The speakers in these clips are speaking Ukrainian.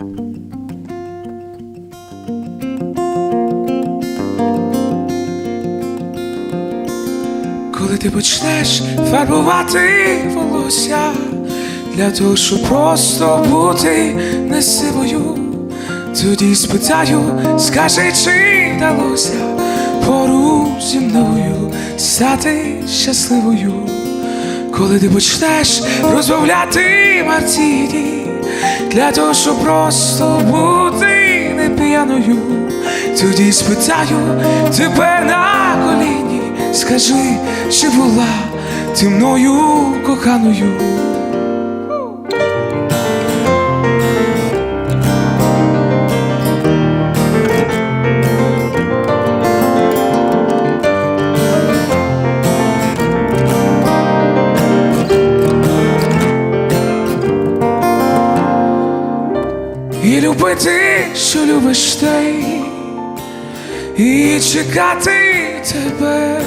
Коли ти почнеш фарбувати волосся для того, щоб просто бути не сивою, тоді спитаю, скажи, чи вдалося поруч зі мною стати щасливою. Коли ти почнеш розмовляти Мартіні для того, щоб просто бути не п'яною, тоді спитаю тебе на коліні, скажи, чи була ти мною коханою. Любити, що любиш ти, і чекати тебе,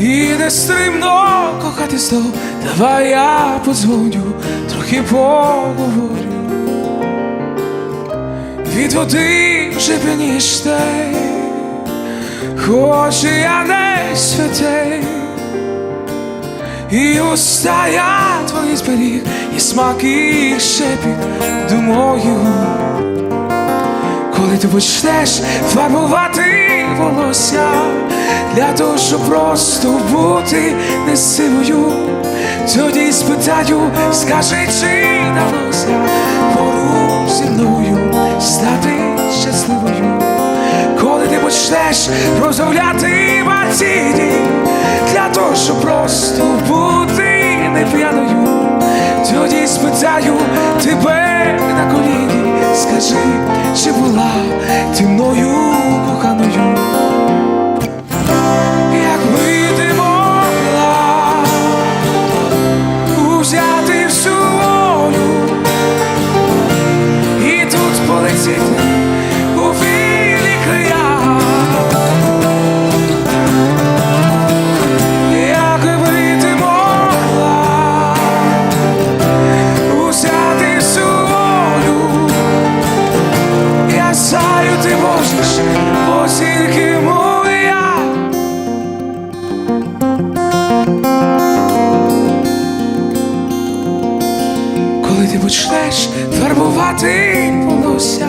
і нестримно кохати знов. Давай я подзвоню, трохи поговорю. Від води вже п'яніш ти, хоч я не святий. І уста я твої зберіг, і смак і шепіт думаю. Коли ти почнеш фарбувати волосся для того, щоб просто бути не сивою, тоді спитаю, скажи, чи вдалося поруч зі мною стати щасливою. Ти почнеш розмовляти Мартіні для того, щоб просто бути не п'яною, тоді спитаю тебе почнеш фарбувати волосся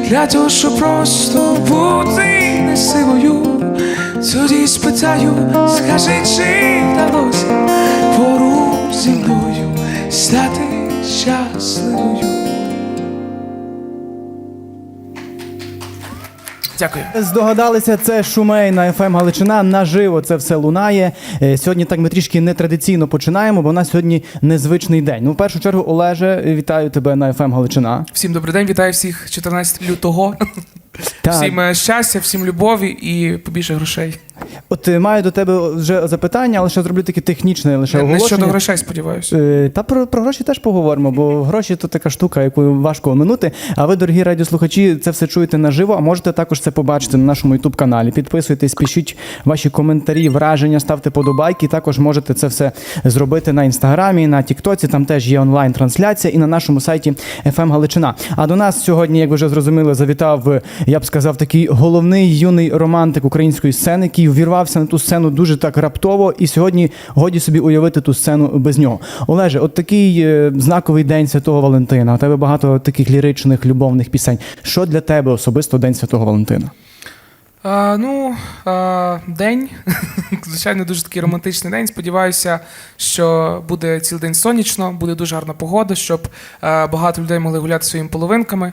для того, щоб просто бути не сивою, тоді спитаю, скажи, чи вдалося поруч зі мною стати щасливою. Дякую. Здогадалися, це Шумей на ФМ Галичина. Наживо це все лунає. Е, Сьогодні так ми трішки нетрадиційно починаємо, бо у нас сьогодні незвичний день. Ну, в першу чергу, Олеже, вітаю тебе на ФМ Галичина. Всім добрий день, вітаю всіх 14 лютого. Так. Всім е, щастя, всім любові і побільше грошей. От е, маю до тебе вже запитання, але ще зроблю таке технічне лише Не щодо грошей, сподіваюся. Е, Та про, про гроші теж поговоримо, бо гроші то така штука, яку важко оминути. А ви, дорогі радіослухачі, це все чуєте наживо, а можете також це побачити на нашому youtube каналі. Підписуйтесь, пишіть ваші коментарі, враження, ставте подобайки. Також можете це все зробити на інстаграмі, на Тіктоці. Там теж є онлайн-трансляція, і на нашому сайті FM Галичина. А до нас сьогодні, як ви вже зрозуміли, завітав, е, я б сказав, такий головний юний романтик української сцени, який ввірвався на ту сцену дуже так раптово. І сьогодні годі собі уявити ту сцену без нього. Олеже, от такий е, знаковий день Святого Валентина. У тебе багато таких ліричних любовних пісень. Що для тебе особисто День Святого Валентина? А, ну, а, день. Звичайно, дуже такий романтичний день. Сподіваюся, що буде цілий день сонячно, буде дуже гарна погода, щоб а, багато людей могли гуляти своїми половинками.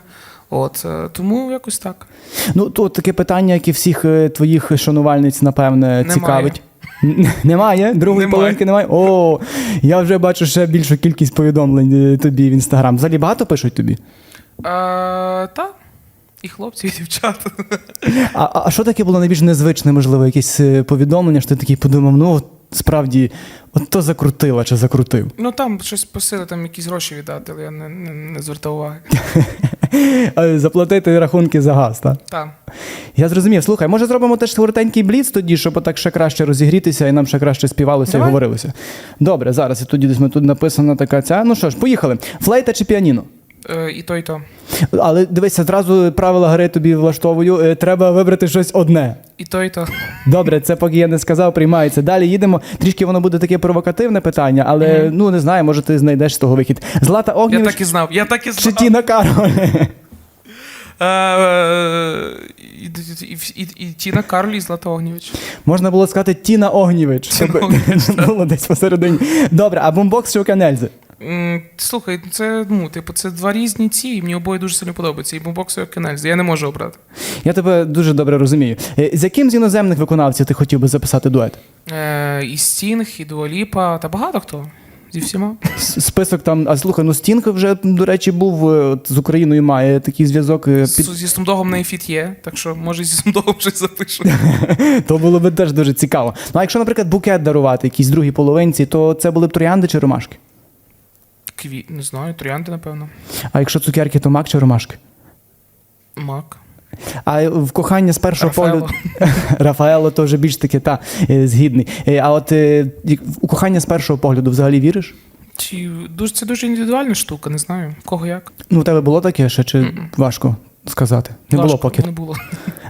От е, тому якось так. Ну, то таке питання, як і всіх е, твоїх шанувальниць, напевне, Немає. цікавить. Немає? Другої Немає. половинки немає? О, я вже бачу ще більшу кількість повідомлень е, тобі в інстаграм. Взагалі багато пишуть тобі? А, та. І хлопці, і дівчата. А, а- а що таке було найбільш незвичне, можливо, якесь повідомлення, що ти такий подумав, ну от справді, от то закрутила чи закрутив. Ну там щось просили, там якісь гроші віддати, але я не, не, не звертав уваги. Е, Заплатити рахунки за газ, так? Так. Я зрозумів. Слухай, може зробимо теж коротенький бліц тоді, щоб отак ще краще розігрітися і нам ще краще співалося Давай. і говорилося. Добре, зараз і тоді десь ми тут написана така ця. Ну що ж, поїхали. Флейта чи піаніно? Е, і то, і то. Але дивися, зразу правила гри тобі влаштовую. Е, Треба вибрати щось одне. І то, і то. Добре, це поки я не сказав, приймається. Далі їдемо. Трішки воно буде таке провокативне питання, але ну не знаю, може ти знайдеш з того вихід. Злата Я так і знав. Я так і чи знав. Тіна Кароль? Е, і, і, і, і Тіна Карль і Злата Огнєвич. Можна було сказати Тіна Огнєвич, щоб Тіна Огнєвич, було десь посередині. Добре, а бомбокс чи Оканельзи? Слухай, це ну, типу, це два різні ці, і мені обоє дуже сильно подобаються. І бомбокс, і Кенельз. Я не можу обрати. Я тебе дуже добре розумію. Е, З яким з іноземних виконавців ти хотів би записати дует? Е, і Стінг, і Дуаліпа, та багато хто. Зі всіма. Список там, а слухай, ну Стінг вже, до речі, був е, от, з Україною має такий зв'язок. е, Під... Зі Сумдогом на ефіт є, так що може зі Сумдогом щось запишу. То було б теж дуже цікаво. Ну а якщо, наприклад, букет дарувати якійсь другій половинці, то це були б троянди чи ромашки? Кві... Не знаю, троянди, напевно. А якщо цукерки, то мак чи ромашки? Мак. А в кохання з першого Рафаело. погляду Рафаело то вже більш таки та е, згідний. Е, А от е, у кохання з першого погляду взагалі віриш? Чи дуже це дуже індивідуальна штука, не знаю. Кого як. Ну, у тебе було таке ще чи важко сказати? Не було поки. Не було.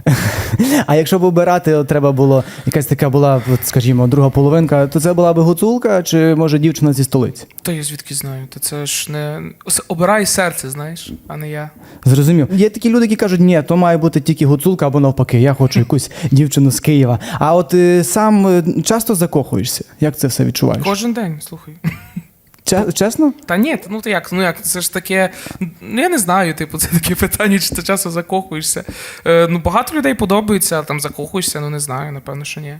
А якщо б обирати, от треба було якась така була, от, скажімо, друга половинка, то це була би гуцулка чи може дівчина зі столиці? Та я звідки знаю? Та це ж не. С- Обирай серце, знаєш, а не я. Зрозумів. Є такі люди, які кажуть, ні, то має бути тільки гуцулка або навпаки, я хочу якусь дівчину з Києва. А от е, сам е, часто закохуєшся? Як це все відчуваєш? Кожен день, слухай. Че- Чесно? Та ні, ну то як, ну як, це ж таке. Ну я не знаю, типу, це таке питання, чи ти часу закохуєшся. Е, ну, багато людей подобається, там закохуєшся, ну не знаю, напевно, що ні.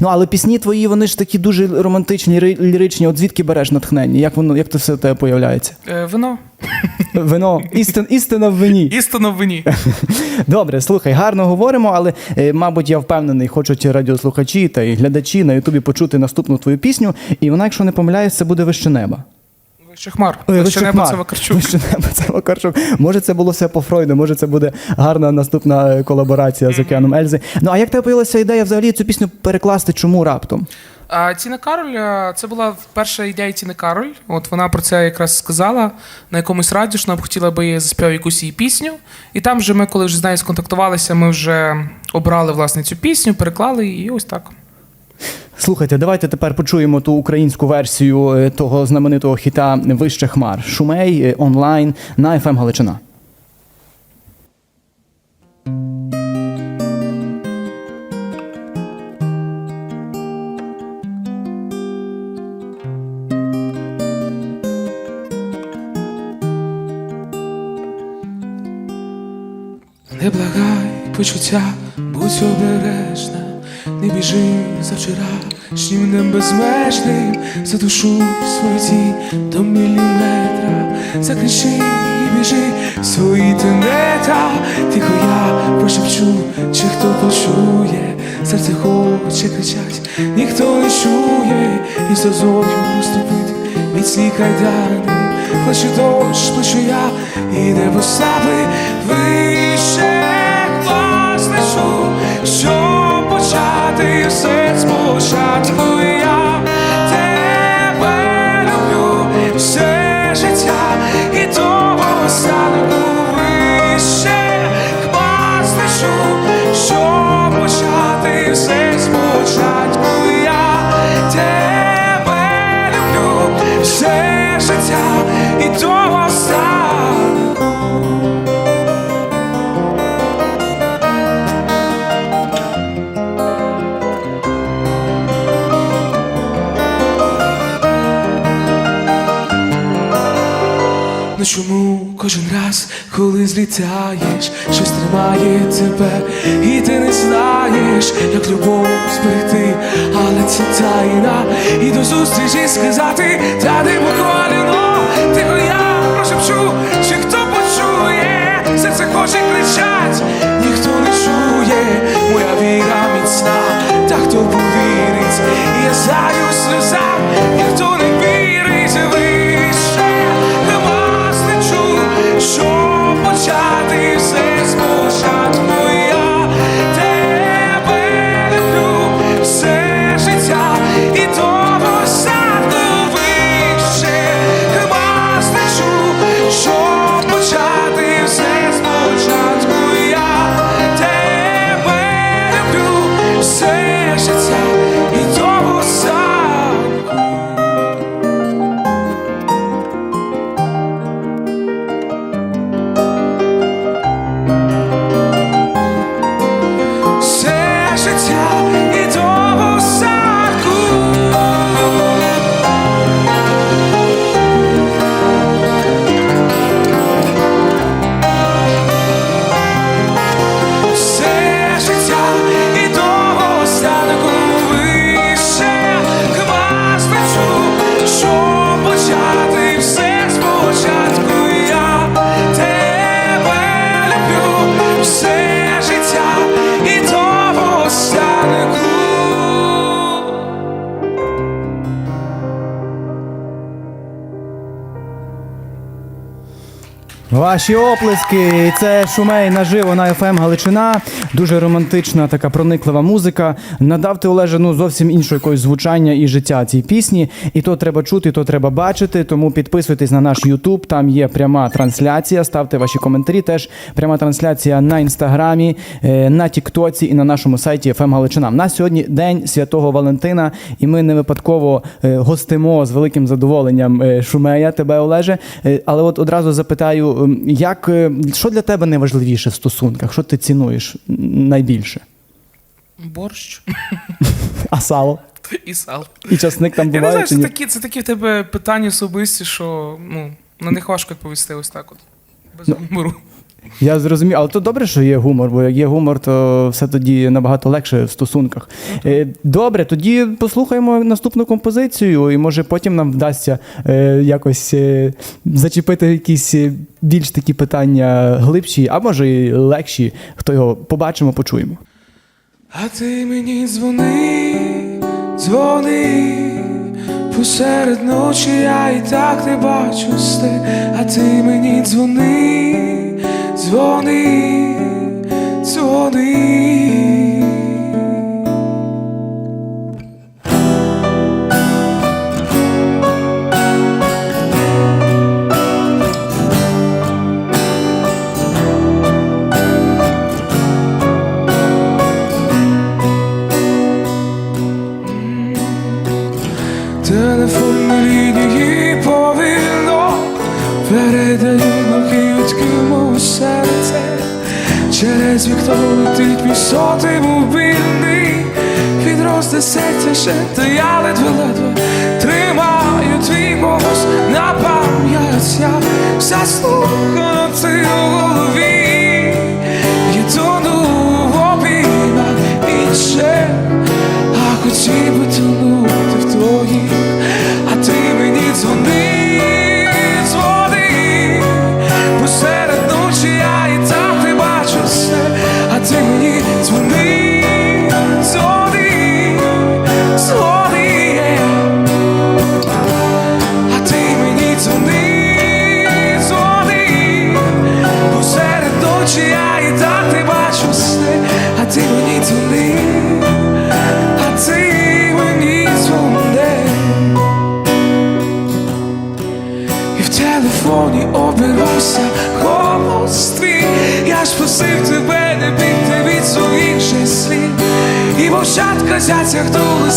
Ну але пісні твої, вони ж такі дуже романтичні, ліричні. От звідки береш натхнення? Як воно, як це все в тебе появляється? Е, вино. Вино, істин, істина в вині. Істина в вині. Добре, слухай, гарно говоримо, але е, мабуть, я впевнений, хочуть радіослухачі та і глядачі на Ютубі почути наступну твою пісню, і вона, якщо не помиляюсь, це буде вище неба. Вище хмар. Ой, Вище «Вище небо це Вакарчук. Вище небо це Вакарчук. Може, це було все по Фройду, може, це буде гарна наступна е, колаборація з океаном Ельзи. Ну а як тебе появилася ідея взагалі цю пісню перекласти? Чому раптом? А Тіна Кароль, е, це була перша ідея Тіни Кароль. От вона про це якраз сказала на якомусь радіо, що вона б хотіла би я заспівав якусь її пісню. І там вже ми, коли вже з нею сконтактувалися, ми вже обрали власне цю пісню, переклали її, і ось так. Слухайте, давайте тепер почуємо ту українську версію е, того знаменитого хіта Вище хмар. Шумей е, онлайн на FM Галичина. Не благай почуття, будь обережна, не біжи за вчорашнім днем безмежним, за душу свою тінь до міліметра, закричи і біжи свої тенета, тихо я прошепчу, чи хто почує, серце хоче кричать, ніхто не чує, і сльозою розтопити міцні кайдани, плачу дощ, плачу я, і небо саби все спочатку тебе люблю все життя і того останку вище. Лечу, щоб почати все спочатку я. Тебе люблю все життя і того кожен раз, коли злітаєш, щось тримає тебе, і ти не знаєш, як любов зберегти, але це тайна, і до зустрічі сказати, Ваші оплески. Це шумей наживо на ФМ Галичина. Дуже романтична, така прониклива музика. Надавте Олеже ну зовсім іншого якогось звучання і життя цій пісні. І то треба чути, то треба бачити. Тому підписуйтесь на наш Ютуб. Там є пряма трансляція. Ставте ваші коментарі. Теж пряма трансляція на інстаграмі, е, на Тіктоці і на нашому сайті ФМ Галичина. У нас сьогодні день Святого Валентина, і ми не випадково е, гостимо з великим задоволенням е, Шумея, тебе, Олеже. Але от одразу запитаю, ем, як е, що для тебе найважливіше в стосунках? Що ти цінуєш найбільше? Борщ А сало? і сало. І часник там Я не буває? знаю, чи це ні? такі, це такі в тебе питання особисті, що ну, на них важко відповісти ось так от. Без гумору. Я зрозумів, але то добре, що є гумор, бо як є гумор, то все тоді набагато легше в стосунках. Е, Добре, тоді послухаємо наступну композицію, і може потім нам вдасться е, якось е, зачепити якісь е, більш такі питання глибші, а може і легші. Хто його побачимо, почуємо. А ти мені дзвони, дзвони, посеред ночі я і так не бачу сти, а ти мені дзвони, дзвони, дзвони. Серце. Через вікно летить мій сотий мобільний. Підрос десяття ще, та я ледве-ледве тримаю твій голос на пам'ять. Я заслухана ти у голові. В обіймах інше, а хотів би тонути в твоїх, а ти мені дзвони,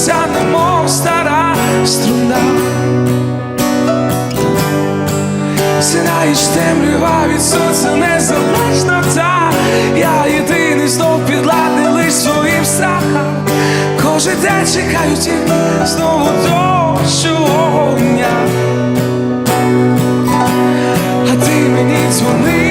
затягнулася, немов стара струна Синаєш темрява від сонця незалежна та Я єдиний знов підладний лиш своїм страхам. Кожен день чекаю тільки знову огня. А ти мені дзвони,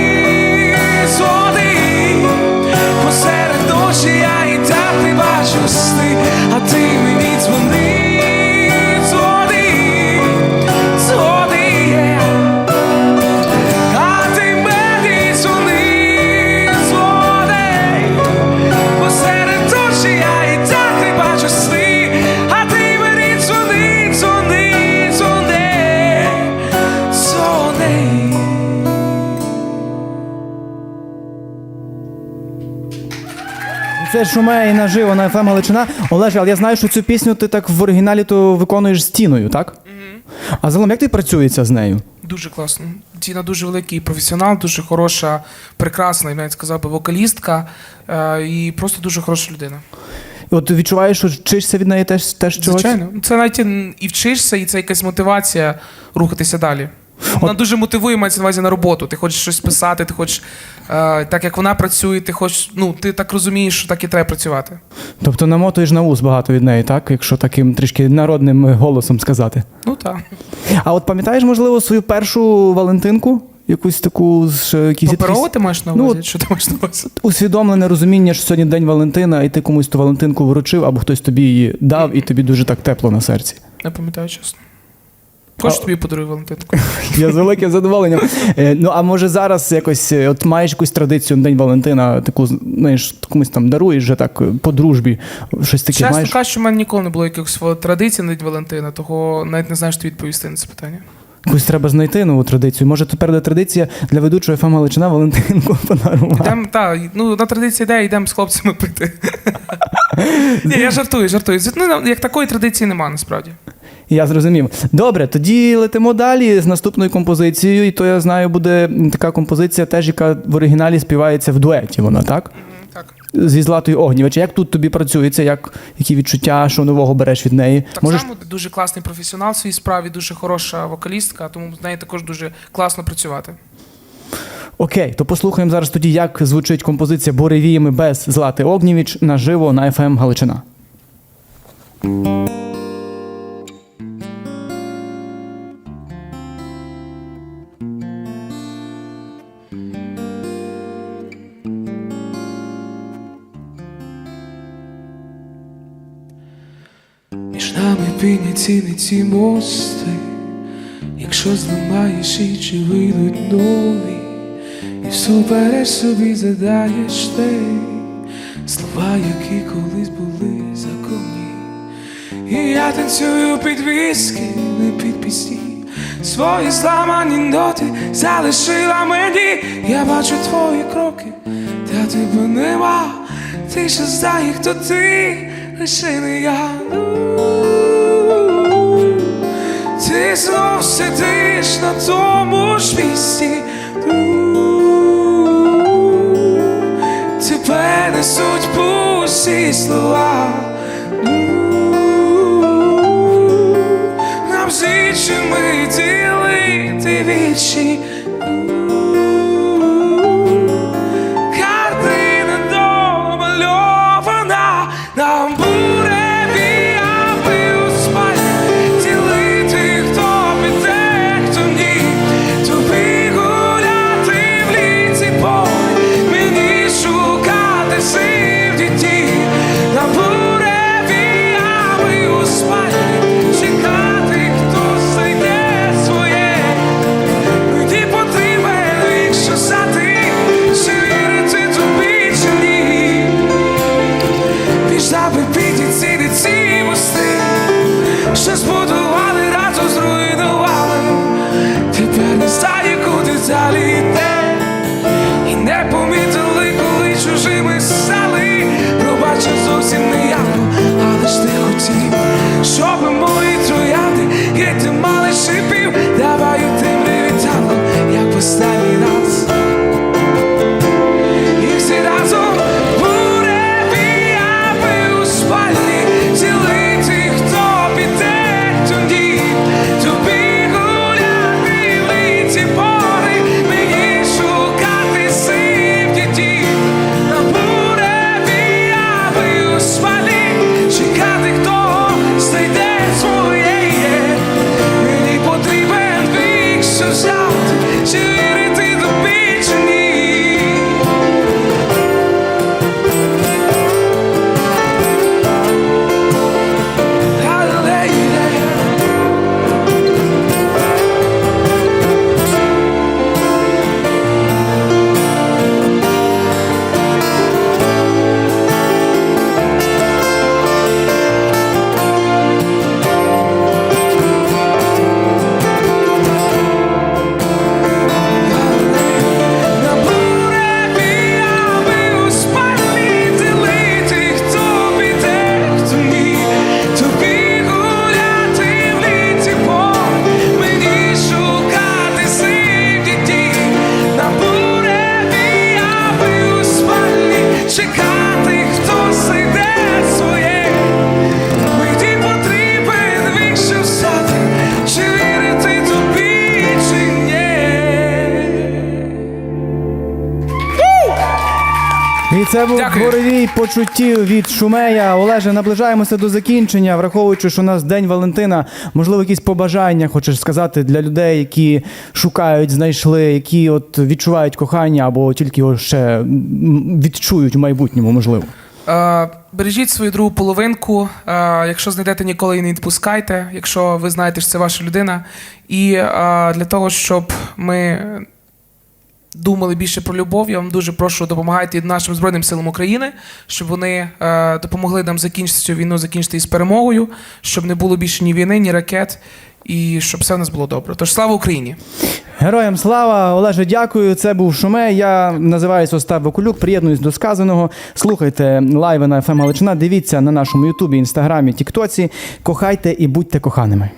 Це шумей наживо на ФМ Галичина. Олеже, але я знаю, що цю пісню ти так в оригіналі то виконуєш стіною, так? А загалом як ти працюється з нею? Дуже класно. Тіна дуже великий професіонал, дуже хороша, прекрасна, я навіть сказав би, вокалістка е, і просто дуже хороша людина. І От відчуваєш, що вчишся від неї теж, теж чогось? Звичайно, це навіть і вчишся, і це якась мотивація рухатися далі. Вона дуже мотивує мається на увазі на роботу. Ти хочеш щось писати, ти хочеш, е, так як вона працює, ти хочеш, ну ти так розумієш, що так і треба працювати. Тобто намотуєш на ус багато від неї, так? Якщо таким трішки народним голосом сказати. Ну так. А от пам'ятаєш, можливо, свою першу Валентинку? Якусь таку що якісь Паперово ти маєш на Ну, увазі? от- що ти маєш на увазі? усвідомлене розуміння, що сьогодні день Валентина, і ти комусь ту Валентинку вручив, або хтось тобі її дав, і тобі дуже так тепло на серці. Не пам'ятаю чесно. Хочеш тобі подарую Валентинку? Я з великим задоволенням. Е, Ну а може зараз якось, е, от маєш якусь традицію на День Валентина, таку знаєш, комусь там даруєш вже так е, по дружбі, щось таке Чесно маєш. кажучи, в мене ніколи не було якихось традицій на День Валентина, того навіть не знаю, що відповісти на це питання. Якусь треба знайти нову традицію. Може, тепер буде традиція для ведучого ФМ Галичина Валентинку подарувати. Йдемо, та, ну, на традиції йде, йдемо з хлопцями пити. Ні, я жартую, жартую. Ну, як такої традиції нема, насправді. Я зрозумів. Добре, тоді летимо далі з наступною композицією. І то я знаю, буде така композиція, теж яка в оригіналі співається в дуеті. Вона так? Так. Зі Златою Огнівич. Як тут тобі працюється? Як, які відчуття, що нового береш від неї? Так Можеш само дуже класний професіонал в своїй справі, дуже хороша вокалістка, тому з нею також дуже класно працювати. Окей, то послухаємо зараз тоді, як звучить композиція Буревіями без Злати Огнівіч наживо на ФМ Галичина. Не ці мости, якщо зламаєш і чи вийдуть нові, і всупереч собі задаєш ти слова, які колись були законні. І я танцюю під віски, не під пісні. Свої зламані ноти залишила мені. Я бачу твої кроки, та тебе нема. Ти ще знає, хто ти, лише не я. luar. Це був Дякую. буревій почуттів від Шумея. Олеже, наближаємося до закінчення, враховуючи, що у нас День Валентина. Можливо, якісь побажання хочеш сказати для людей, які шукають, знайшли, які от відчувають кохання або тільки його ще відчують в майбутньому, можливо. Е, Бережіть свою другу половинку. Е, Якщо знайдете, ніколи її не відпускайте, якщо ви знаєте, що це ваша людина. І е, для того, щоб ми думали більше про любов. Я вам дуже прошу допомагайте нашим Збройним силам України, щоб вони е, допомогли нам закінчити цю війну, закінчити із перемогою, щоб не було більше ні війни, ні ракет, і щоб все в нас було добре. Тож слава Україні! Героям слава, Олеже, дякую. Це був Шуме. Я називаюся Остап Вакулюк. Приєднуюсь до сказаного. Слухайте лайви на ФМ Галичина. Дивіться на нашому Ютубі, Інстаграмі, Тіктоці. Кохайте і будьте коханими.